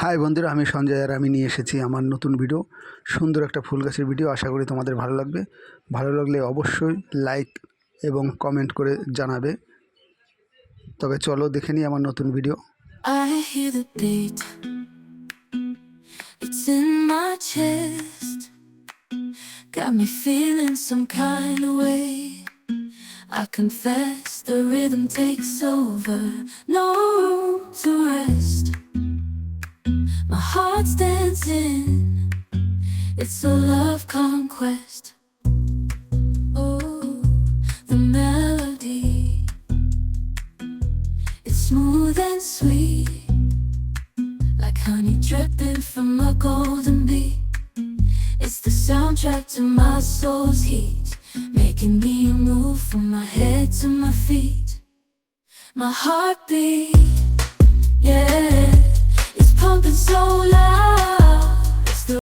High বন্ধুরা, আমি সঞ্জয় আর আমি নিয়ে এসেছি আমার নতুন ভিডিও সুন্দর একটা ফুল গাছের ভিডিও আশা করি তোমাদের ভালো লাগবে। ভালো লাগলে অবশ্যই লাইক এবং কমেন্ট করে জানাবে। তবে চলো দেখে নিই আমার নতুন video I confess the rhythm takes over. No heart's dancing. It's a love conquest. Oh, the melody. It's smooth and sweet, like honey dripping from a golden bee. It's the soundtrack to my soul's heat, making me move from my head to my feet. My heartbeat, yeah.